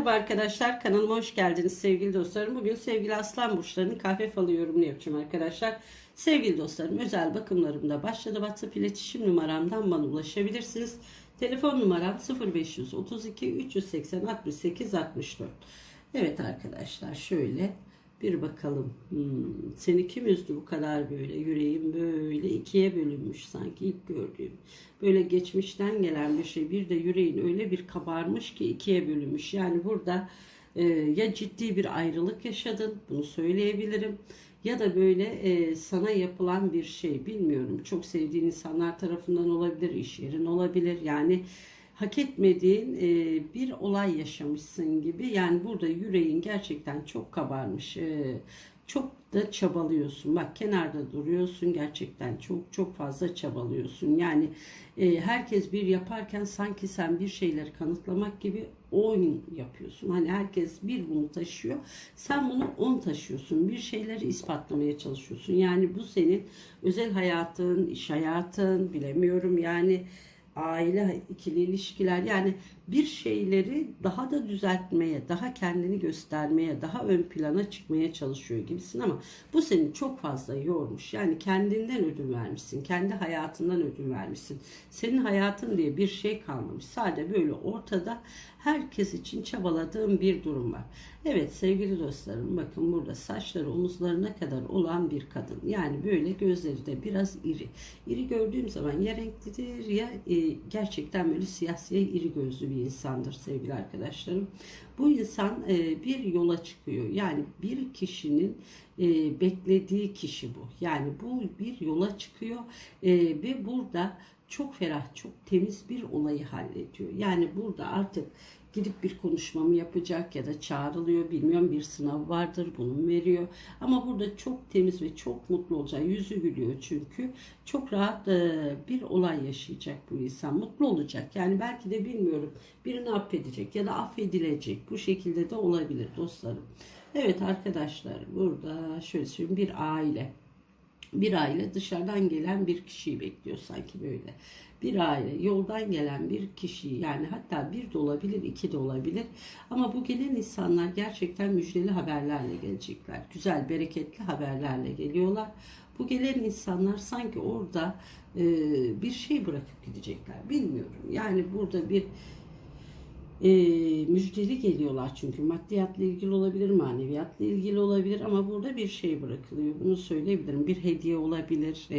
Merhaba arkadaşlar kanalıma hoş geldiniz sevgili dostlarım. Bugün sevgili aslan burçlarının kahve falı yorumunu yapacağım arkadaşlar. Sevgili dostlarım özel bakımlarımda başladı. WhatsApp iletişim numaramdan bana ulaşabilirsiniz. Telefon numaram 0532 380 68 64. Evet arkadaşlar şöyle bir bakalım. Hmm, seni kim üzdü bu kadar böyle? Yüreğim böyle ikiye bölünmüş sanki ilk gördüğüm. Böyle geçmişten gelen bir şey. Bir de yüreğin öyle bir kabarmış ki ikiye bölünmüş. Yani burada e, ya ciddi bir ayrılık yaşadın. Bunu söyleyebilirim. Ya da böyle e, sana yapılan bir şey bilmiyorum. Çok sevdiğin insanlar tarafından olabilir, iş yerin olabilir. Yani hak etmediğin e, bir olay yaşamışsın gibi. Yani burada yüreğin gerçekten çok kabarmış. E, çok da çabalıyorsun. Bak kenarda duruyorsun. Gerçekten çok çok fazla çabalıyorsun. Yani e, herkes bir yaparken sanki sen bir şeyleri kanıtlamak gibi oyun yapıyorsun. Hani herkes bir bunu taşıyor. Sen bunu on taşıyorsun. Bir şeyleri ispatlamaya çalışıyorsun. Yani bu senin özel hayatın, iş hayatın, bilemiyorum yani aile ikili ilişkiler yani bir şeyleri daha da düzeltmeye, daha kendini göstermeye, daha ön plana çıkmaya çalışıyor gibisin ama bu seni çok fazla yormuş. Yani kendinden ödün vermişsin, kendi hayatından ödün vermişsin. Senin hayatın diye bir şey kalmamış. Sadece böyle ortada herkes için çabaladığım bir durum var. Evet sevgili dostlarım bakın burada saçları omuzlarına kadar olan bir kadın. Yani böyle gözleri de biraz iri. İri gördüğüm zaman ya renklidir ya e, gerçekten böyle siyah siyah iri gözlü bir insandır sevgili arkadaşlarım. Bu insan e, bir yola çıkıyor. Yani bir kişinin e, beklediği kişi bu. Yani bu bir yola çıkıyor e, ve burada çok ferah, çok temiz bir olayı hallediyor. Yani burada artık gidip bir konuşma mı yapacak ya da çağrılıyor bilmiyorum bir sınav vardır bunu veriyor. Ama burada çok temiz ve çok mutlu olacak. Yüzü gülüyor çünkü. Çok rahat e, bir olay yaşayacak bu insan. Mutlu olacak. Yani belki de bilmiyorum birini affedecek ya da affedilecek. Bu şekilde de olabilir dostlarım. Evet arkadaşlar burada şöyle söyleyeyim bir aile bir aile dışarıdan gelen bir kişiyi bekliyor sanki böyle. Bir aile yoldan gelen bir kişi yani hatta bir de olabilir iki de olabilir ama bu gelen insanlar gerçekten müjdeli haberlerle gelecekler. Güzel bereketli haberlerle geliyorlar. Bu gelen insanlar sanki orada e, bir şey bırakıp gidecekler. Bilmiyorum. Yani burada bir e, müjdeli geliyorlar çünkü maddiyatla ilgili olabilir, maneviyatla ilgili olabilir ama burada bir şey bırakılıyor. Bunu söyleyebilirim. Bir hediye olabilir e,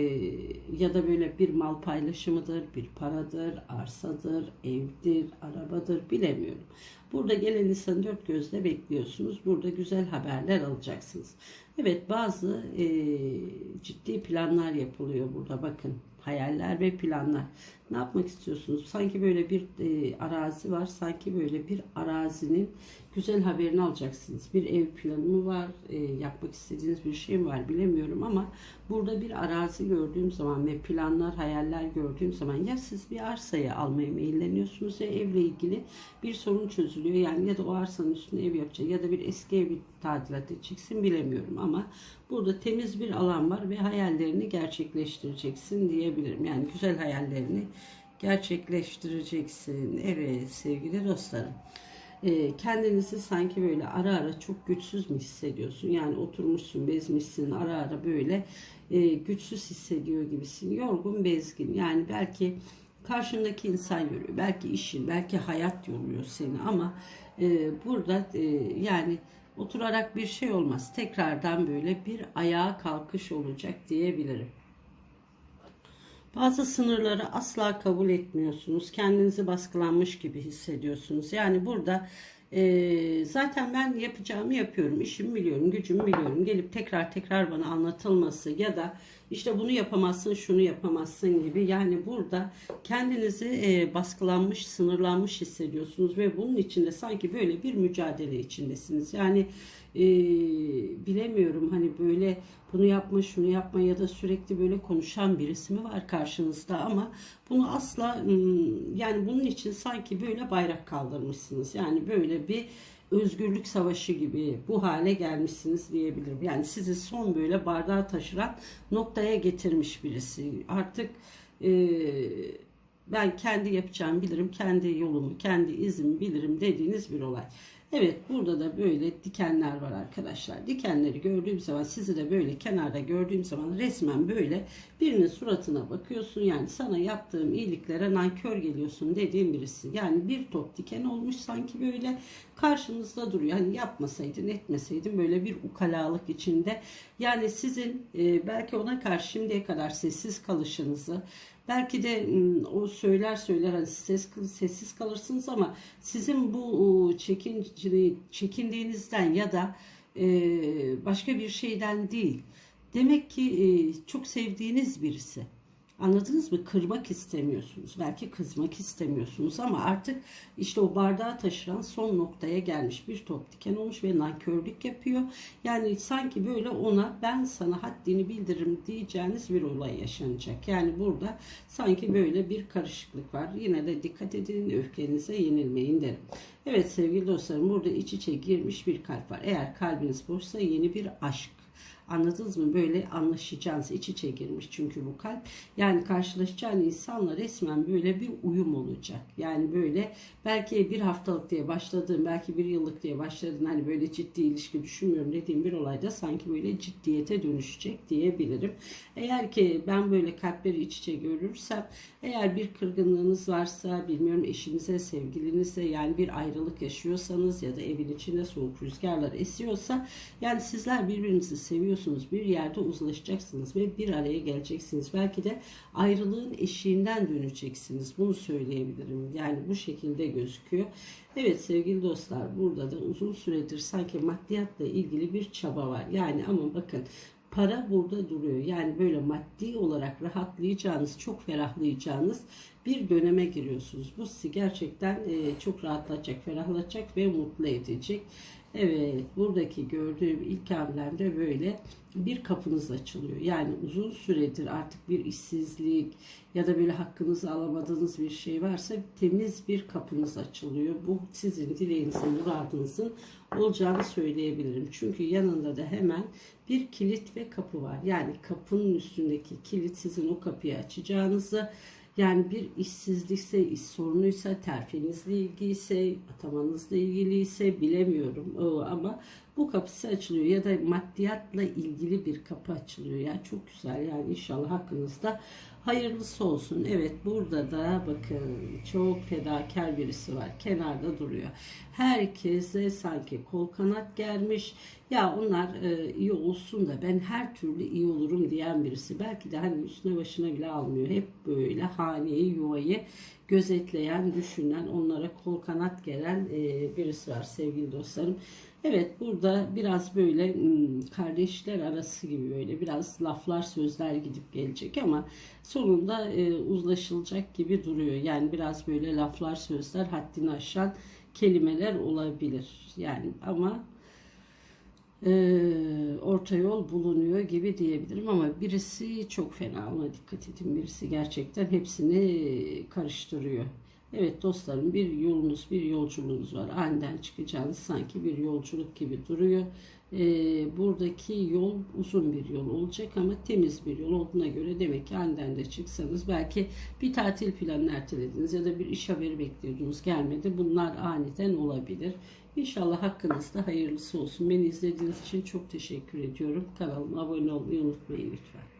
ya da böyle bir mal paylaşımıdır, bir paradır, arsadır, evdir, arabadır bilemiyorum. Burada gelen insan dört gözle bekliyorsunuz. Burada güzel haberler alacaksınız. Evet bazı e, ciddi planlar yapılıyor burada bakın hayaller ve planlar. Ne yapmak istiyorsunuz? Sanki böyle bir e, arazi var. Sanki böyle bir arazinin güzel haberini alacaksınız. Bir ev planı var? E, yapmak istediğiniz bir şey mi var? Bilemiyorum ama burada bir arazi gördüğüm zaman ve planlar, hayaller gördüğüm zaman ya siz bir arsayı almaya meyilleniyorsunuz ya evle ilgili bir sorun çözülüyor. Yani ya da o arsanın üstüne ev yapacak ya da bir eski evi tadilat edeceksin bilemiyorum ama burada temiz bir alan var ve hayallerini gerçekleştireceksin diyebilirim. Yani güzel hayallerini gerçekleştireceksin. Evet sevgili dostlarım. E, kendinizi sanki böyle ara ara çok güçsüz mü hissediyorsun? Yani oturmuşsun, bezmişsin, ara ara böyle e, güçsüz hissediyor gibisin. Yorgun, bezgin. Yani belki karşındaki insan yoruyor. Belki işin, belki hayat yoruyor seni ama e, burada e, yani oturarak bir şey olmaz. Tekrardan böyle bir ayağa kalkış olacak diyebilirim. Bazı sınırları asla kabul etmiyorsunuz. Kendinizi baskılanmış gibi hissediyorsunuz. Yani burada e, zaten ben yapacağımı yapıyorum. İşimi biliyorum, gücümü biliyorum. Gelip tekrar tekrar bana anlatılması ya da işte bunu yapamazsın, şunu yapamazsın gibi. Yani burada kendinizi e, baskılanmış, sınırlanmış hissediyorsunuz ve bunun içinde sanki böyle bir mücadele içindesiniz. Yani e, bilemiyorum hani böyle bunu yapma, şunu yapma ya da sürekli böyle konuşan birisi mi var karşınızda ama bunu asla yani bunun için sanki böyle bayrak kaldırmışsınız. Yani böyle bir özgürlük savaşı gibi bu hale gelmişsiniz diyebilirim. Yani sizi son böyle bardağı taşıran noktaya getirmiş birisi. Artık e, ben kendi yapacağımı bilirim, kendi yolumu, kendi izimi bilirim dediğiniz bir olay. Evet burada da böyle dikenler var arkadaşlar. Dikenleri gördüğüm zaman sizi de böyle kenarda gördüğüm zaman resmen böyle birinin suratına bakıyorsun. Yani sana yaptığım iyiliklere nankör geliyorsun dediğim birisi. Yani bir top diken olmuş sanki böyle karşınızda duruyor. Hani yapmasaydın etmeseydin böyle bir ukalalık içinde. Yani sizin e, belki ona karşı şimdiye kadar sessiz kalışınızı belki de o söyler söyler hani ses, sessiz kalırsınız ama sizin bu çekin, çekindiğinizden ya da e, başka bir şeyden değil. Demek ki e, çok sevdiğiniz birisi. Anladınız mı? Kırmak istemiyorsunuz. Belki kızmak istemiyorsunuz ama artık işte o bardağı taşıran son noktaya gelmiş. Bir top diken olmuş ve nankörlük yapıyor. Yani sanki böyle ona ben sana haddini bildiririm diyeceğiniz bir olay yaşanacak. Yani burada sanki böyle bir karışıklık var. Yine de dikkat edin öfkenize yenilmeyin derim. Evet sevgili dostlarım burada iç içe girmiş bir kalp var. Eğer kalbiniz boşsa yeni bir aşk Anladınız mı? Böyle anlaşacağınız iç içe girmiş çünkü bu kalp. Yani karşılaşacağın insanla resmen böyle bir uyum olacak. Yani böyle belki bir haftalık diye başladığın, belki bir yıllık diye başladığın hani böyle ciddi ilişki düşünmüyorum dediğim bir olayda sanki böyle ciddiyete dönüşecek diyebilirim. Eğer ki ben böyle kalpleri iç içe görürsem, eğer bir kırgınlığınız varsa, bilmiyorum eşinize, sevgilinizle yani bir ayrılık yaşıyorsanız ya da evin içinde soğuk rüzgarlar esiyorsa yani sizler birbirinizi seviyorsunuz bir yerde uzlaşacaksınız ve bir araya geleceksiniz. Belki de ayrılığın eşiğinden döneceksiniz. Bunu söyleyebilirim. Yani bu şekilde gözüküyor. Evet sevgili dostlar burada da uzun süredir sanki maddiyatla ilgili bir çaba var. Yani ama bakın para burada duruyor. Yani böyle maddi olarak rahatlayacağınız, çok ferahlayacağınız bir döneme giriyorsunuz. Bu sizi gerçekten e, çok rahatlatacak, ferahlatacak ve mutlu edecek. Evet, buradaki gördüğüm ilk hamlemde böyle bir kapınız açılıyor. Yani uzun süredir artık bir işsizlik ya da böyle hakkınızı alamadığınız bir şey varsa temiz bir kapınız açılıyor. Bu sizin dileğinizin, muradınızın olacağını söyleyebilirim. Çünkü yanında da hemen bir kilit ve kapı var. Yani kapının üstündeki kilit sizin o kapıyı açacağınızı yani bir işsizlikse, iş sorunuysa, terfinizle ilgiliyse, atamanızla ilgiliyse bilemiyorum. Ama bu kapısı açılıyor ya da maddiyatla ilgili bir kapı açılıyor. Yani çok güzel yani inşallah hakkınızda hayırlısı olsun. Evet burada da bakın çok fedakar birisi var. Kenarda duruyor. Herkese sanki kol kanat germiş. Ya onlar e, iyi olsun da ben her türlü iyi olurum diyen birisi. Belki de hani üstüne başına bile almıyor. Hep böyle haneyi, yuvayı gözetleyen, düşünen, onlara kol kanat gelen e, birisi var sevgili dostlarım. Evet burada biraz böyle hmm, kardeşler arası gibi böyle biraz laflar sözler gidip gelecek ama sonunda e, uzlaşılacak gibi duruyor. Yani biraz böyle laflar sözler haddini aşan kelimeler olabilir. Yani ama e, orta yol bulunuyor gibi diyebilirim ama birisi çok fena ona dikkat edin birisi gerçekten hepsini karıştırıyor. Evet dostlarım bir yolunuz bir yolculuğunuz var aniden çıkacağınız sanki bir yolculuk gibi duruyor. Ee, buradaki yol uzun bir yol olacak ama temiz bir yol olduğuna göre demek ki aniden de çıksanız belki bir tatil planını ertelediniz ya da bir iş haberi bekliyordunuz gelmedi. Bunlar aniden olabilir. İnşallah hakkınızda hayırlısı olsun. Beni izlediğiniz için çok teşekkür ediyorum. Kanalıma abone olmayı unutmayın lütfen.